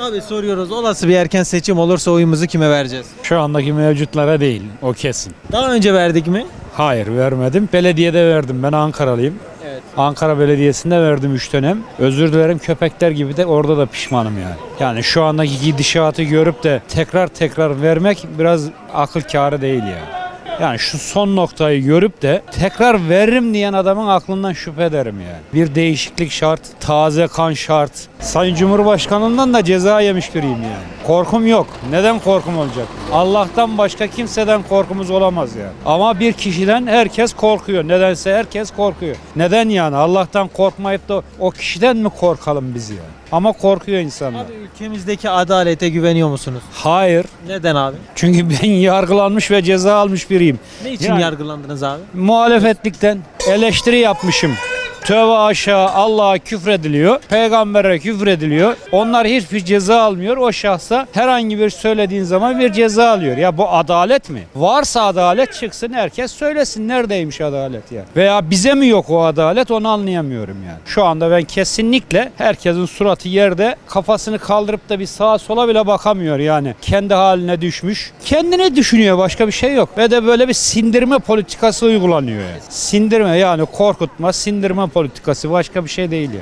Abi soruyoruz olası bir erken seçim olursa oyumuzu kime vereceğiz? Şu andaki mevcutlara değil. O kesin. Daha önce verdik mi? Hayır vermedim. Belediyede verdim. Ben Ankaralıyım. Evet. Ankara Belediyesi'nde verdim 3 dönem. Özür dilerim köpekler gibi de orada da pişmanım yani. Yani şu andaki gidişatı görüp de tekrar tekrar vermek biraz akıl kârı değil yani. Yani şu son noktayı görüp de tekrar veririm diyen adamın aklından şüphe ederim yani. Bir değişiklik şart, taze kan şart. Sayın Cumhurbaşkanından da ceza yemiş biriyim yani. Korkum yok. Neden korkum olacak? Allah'tan başka kimseden korkumuz olamaz yani. Ama bir kişiden herkes korkuyor. Nedense herkes korkuyor. Neden yani? Allah'tan korkmayıp da o kişiden mi korkalım biz yani? Ama korkuyor insanlar. Abi ülkemizdeki adalete güveniyor musunuz? Hayır. Neden abi? Çünkü ben yargılanmış ve ceza almış biriyim. Ne için Yani- yargılandınız abi? Muhalefetlikten eleştiri yapmışım. Tövbe aşağı Allah'a küfrediliyor. Peygambere küfrediliyor. Onlar hiçbir ceza almıyor. O şahsa herhangi bir söylediğin zaman bir ceza alıyor. Ya bu adalet mi? Varsa adalet çıksın herkes söylesin neredeymiş adalet ya. Veya bize mi yok o adalet onu anlayamıyorum yani. Şu anda ben kesinlikle herkesin suratı yerde kafasını kaldırıp da bir sağa sola bile bakamıyor yani. Kendi haline düşmüş. Kendini düşünüyor başka bir şey yok. Ve de böyle bir sindirme politikası uygulanıyor yani. Sindirme yani korkutma, sindirme politikası başka bir şey değil yani.